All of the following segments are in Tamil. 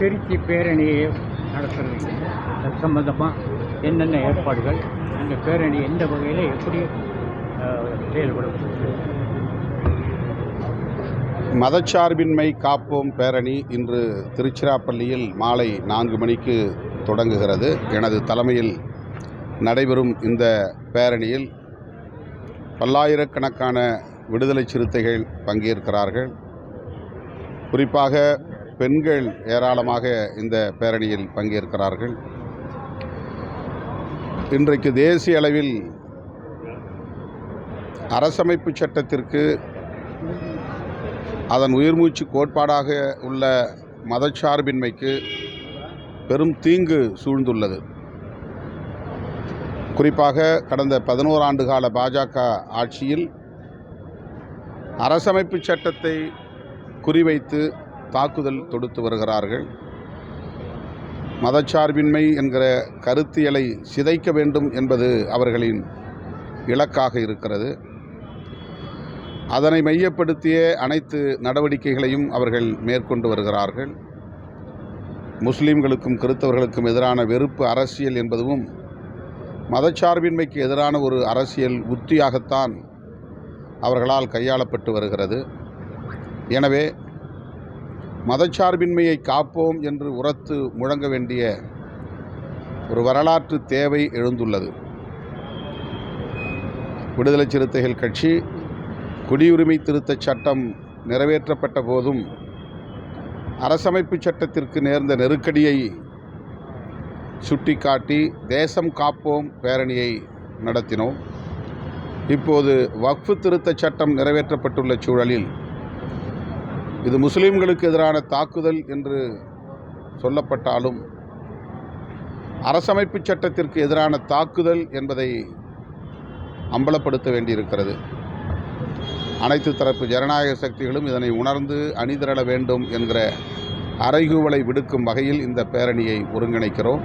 திருச்சி பேரணியை நடத்துறதுக்கு அது சம்பந்தமாக என்னென்ன ஏற்பாடுகள் அந்த பேரணி எந்த வகையில் எப்படி செயல்படும்? மதச்சார்பின்மை காப்போம் பேரணி இன்று திருச்சிராப்பள்ளியில் மாலை நான்கு மணிக்கு தொடங்குகிறது. எனது தலைமையில் நடைபெறும் இந்த பேரணியில் பல்லாயிரக்கணக்கான விடுதலை சிறுத்தைகள் பங்கேற்கிறார்கள். குறிப்பாக பெண்கள் ஏராளமாக இந்த பேரணியில் பங்கேற்கிறார்கள். இன்றைக்கு தேசிய அளவில் அரசமைப்பு சட்டத்திற்கு அதன் உயிர்மூச்சு கோட்பாடாக உள்ள மதச்சார்பின்மைக்கு பெரும் தீங்கு சூழ்ந்துள்ளது. குறிப்பாக கடந்த பதினோரு ஆண்டு கால பாஜக ஆட்சியில் அரசமைப்பு சட்டத்தை குறிவைத்து தாக்குதல் தொடுத்து வருகிறார்கள். மதச்சார்பின்மை என்கிற கருத்தியலை சிதைக்க வேண்டும் என்பது அவர்களின் இலக்காக இருக்கிறது. அதனை மையப்படுத்திய அனைத்து நடவடிக்கைகளையும் அவர்கள் மேற்கொண்டு வருகிறார்கள். முஸ்லீம்களுக்கும் கிறித்தவர்களுக்கும் எதிரான வெறுப்பு அரசியல் என்பதும் மதச்சார்பின்மைக்கு எதிரான ஒரு அரசியல் உத்தியாகத்தான் அவர்களால் கையாளப்பட்டு வருகிறது. எனவே மதச்சார்பின்மையை காப்போம் என்று உரத்து முழங்க வேண்டிய ஒரு வரலாற்று தேவை எழுந்துள்ளது. விடுதலை சிறுத்தைகள் கட்சி குடியுரிமை திருத்தச் சட்டம் நிறைவேற்றப்பட்ட போதும் அரசமைப்பு சட்டத்திற்கு நேர்ந்த நெருக்கடியை சுட்டிக்காட்டி தேசம் காப்போம் பேரணியை நடத்தினோம். இப்போது வக்ஃபு திருத்தச் சட்டம் நிறைவேற்றப்பட்டுள்ள சூழலில் இது முஸ்லீம்களுக்கு எதிரான தாக்குதல் என்று சொல்லப்பட்டாலும் அரசமைப்பு சட்டத்திற்கு எதிரான தாக்குதல் என்பதை அம்பலப்படுத்த வேண்டியிருக்கிறது. அனைத்து தரப்பு ஜனநாயக சக்திகளும் இதனை உணர்ந்து அணிதிரள வேண்டும் என்கிற அறைகூவலை விடுக்கும் வகையில் இந்த பேரணியை ஒருங்கிணைக்கிறோம்.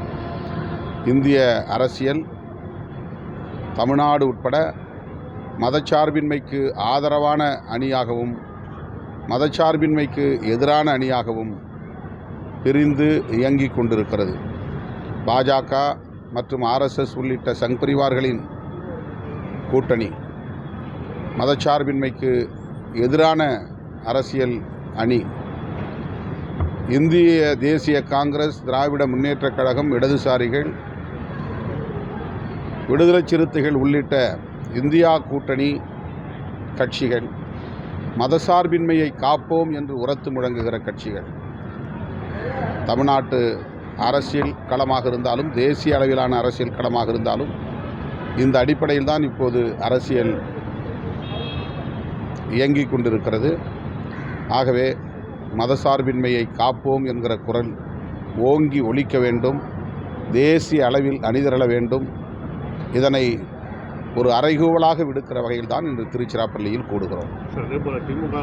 இந்திய அரசியல் தமிழ்நாடு உட்பட மதச்சார்பின்மைக்கு ஆதரவான அணியாகவும் மதச்சார்பின்மைக்கு எதிரான அணியாகவும் பிரிந்து இயங்கிக் கொண்டிருக்கிறது. பாஜக மற்றும் ஆர்எஸ்எஸ் உள்ளிட்ட சங் பிரிவார்களின் கூட்டணி மதச்சார்பின்மைக்கு எதிரான அரசியல் அணி. இந்திய தேசிய காங்கிரஸ் திராவிட முன்னேற்றக் கழகம் இடதுசாரிகள் விடுதலை சிறுத்தைகள் உள்ளிட்ட இந்தியா கூட்டணி கட்சிகள் மதசார்பின்மையை காப்போம் என்று உரத்து முழங்குகிற கட்சிகள். தமிழ்நாட்டு அரசியல் களமாக இருந்தாலும் தேசிய அளவிலான அரசியல் களமாக இருந்தாலும் இந்த அடிப்படையில் தான் இப்போது அரசியல் இயங்கிக் கொண்டிருக்கிறது. ஆகவே மதசார்பின்மையை காப்போம் என்கிற குரல் ஓங்கி ஒழிக்க வேண்டும். தேசிய அளவில் அணிதிரள வேண்டும். இதனை ஒரு அறைகூவலாக விடுக்கிற வகையில் தான் இன்று திருச்சிராப்பள்ளியில் கூடுகிறோம். சார் அதே போல் திமுக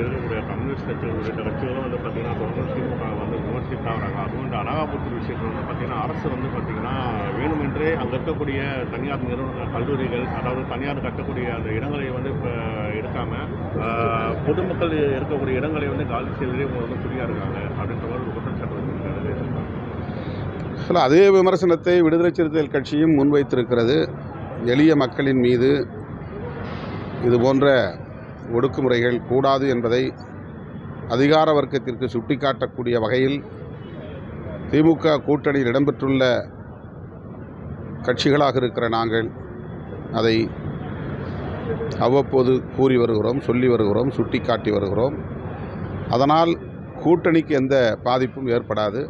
இருக்கக்கூடிய கம்யூனிஸ்ட் கட்சிகள் உள்ளிட்ட கட்சிகளும் வந்து பார்த்தீங்கன்னா தொடர்ந்து திமுக வந்து விமர்சித்து வராங்க. அதுவும் இந்த அனகாபுத்தூர் விஷயத்தில் வந்து பார்த்தீங்கன்னா அரசு வந்து பார்த்தீங்கன்னா வேணுமென்றே அங்கே இருக்கக்கூடிய தனியார் நிறுவன கல்லூரிகள் அதாவது தனியார் கட்டக்கூடிய அந்த இடங்களை வந்து இப்போ எடுக்காமல் பொதுமக்கள் இருக்கக்கூடிய இடங்களை வந்து காலி செய்வதே வந்து குறியாக இருக்காங்க அப்படின்ற மாதிரி ஒரு குற்றச்சாட்டு வச்சிருக்காரு சில அதே விமர்சனத்தை விடுதலை சிறுத்தைகள் கட்சியும் முன்வைத்திருக்கிறது. எளிய மக்களின் மீது இது போன்ற ஒடுக்குமுறைகள் கூடாது என்பதை அதிகார வர்க்கத்திற்கு சுட்டிக்காட்டக்கூடிய வகையில் திமுக கூட்டணியில் இடம்பெற்றுள்ள கட்சிகளாக இருக்கிற நாங்கள் அதை அவ்வப்போது கூறி வருகிறோம் சொல்லி வருகிறோம் சுட்டிக்காட்டி வருகிறோம். அதனால் கூட்டணிக்கு எந்த பாதிப்பும் ஏற்படாது.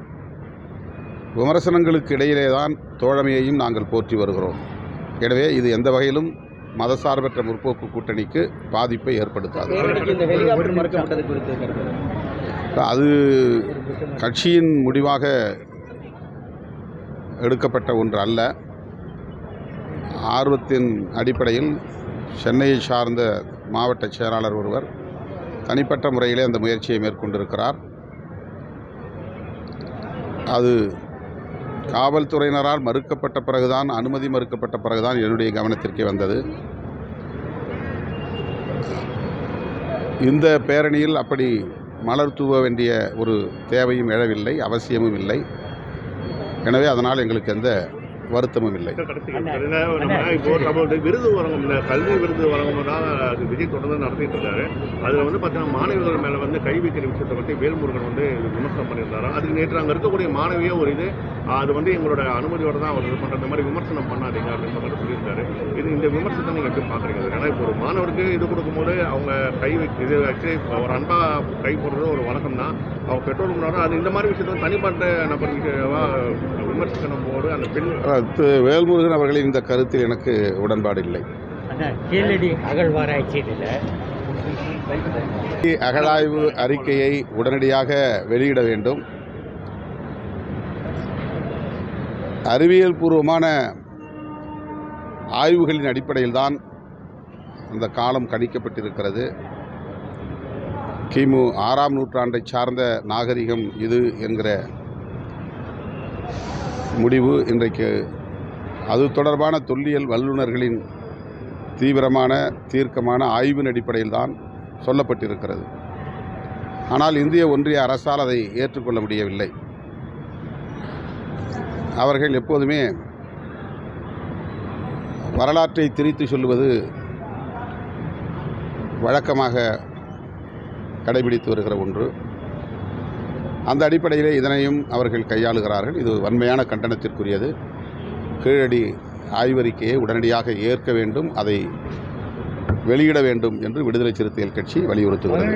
விமர்சனங்களுக்கு இடையிலே தான் தோழமையையும் நாங்கள் போற்றி வருகிறோம். எனவே இது எந்த வகையிலும் மதசார்பற்ற முற்போக்கு கூட்டணிக்கு பாதிப்பை ஏற்படுத்தாது. அது கட்சியின் முடிவாக எடுக்கப்பட்ட ஒன்று அல்ல. ஆர்வத்தின் அடிப்படையில் சென்னையை சார்ந்த மாவட்ட செயலாளர் ஒருவர் தனிப்பட்ட முறையிலே அந்த முயற்சியை மேற்கொண்டிருக்கிறார். அது காவல்துறையினரால் மறுக்கப்பட்ட பிறகுதான் அனுமதி மறுக்கப்பட்ட பிறகுதான் என்னுடைய கவனத்திற்கே வந்தது. இந்த பேரணியில் அப்படி மலர் தூவ வேண்டிய ஒரு தேவையும் எழவில்லை அவசியமும் இல்லை. எனவே அதனால் எங்களுக்கு எந்த வருத்தமும் இல்லை. இப்போ வந்து விருது வழங்கும் கல்வி விருது வழங்கும் தான் அது விஜய் தொடர்ந்து நடத்திட்டு இருக்காரு. அதுல வந்து பார்த்தீங்கன்னா மாணவிகள் மேல வந்து கை வைக்கிற விஷயத்தை பற்றி வேல்முருகன் வந்து விமர்சனம் பண்ணியிருந்தாரு. அதுக்கு நேற்று அங்கே இருக்கக்கூடிய மாணவியே ஒரு இது அது வந்து எங்களோட அனுமதியோட தான் அவர் இது பண்ற மாதிரி விமர்சனம் பண்ணாதீங்க அப்படின்ற மாதிரி சொல்லியிருந்தாரு. இது இந்த விமர்சனத்தை நீங்க எப்படி பாக்குறீங்க? ஏன்னா இப்போ ஒரு மாணவருக்கு இது கொடுக்கும்போது அவங்க கை வைக்க இது ஆக்சுவலி ஒரு அன்பா கை போடுறது ஒரு வழக்கம் தான். அவங்க பெற்றோர் முன்னாடி அது இந்த மாதிரி விஷயத்தை தனிப்பட்ட நபர் விஷயமா விமர்சிக்கணும் போது அந்த பெண் வேல்முருகன் அவர்களின் இந்த கருத்தில் எனக்கு உடன்பாடு இல்லை அந்த கீழடி அகழ்வாராய்ச்சியில் அகழாய்வு அறிக்கையை உடனடியாக வெளியிட வேண்டும். அறிவியல் பூர்வமான ஆய்வுகளின் அடிப்படையில்தான் அந்த காலம் கணிக்கப்பட்டிருக்கிறது. கிமு ஆறாம் நூற்றாண்டை சார்ந்த நாகரிகம் இது என்கிற முடிவு இன்றைக்கு அது தொடர்பான தொல்லியல் வல்லுநர்களின் தீவிரமான தீர்க்கமான ஆய்வின் அடிப்படையில் தான் சொல்லப்பட்டிருக்கிறது. ஆனால் இந்திய ஒன்றிய அரசால் அதை ஏற்றுக்கொள்ள முடியவில்லை. அவர்கள் எப்போதுமே வரலாற்றை திரித்து சொல்லுவது வழக்கமாக கடைபிடித்து வருகிற ஒன்று. அந்த அடிப்படையிலே இதனையும் அவர்கள் கையாளுகிறார்கள். இது வன்மையான கண்டனத்திற்குரியது. கீழடி ஆய்வறிக்கையை உடனடியாக ஏற்க வேண்டும் அதை வெளியிட வேண்டும் என்று விடுதலை சிறுத்தைகள் கட்சி வலியுறுத்துகிறது.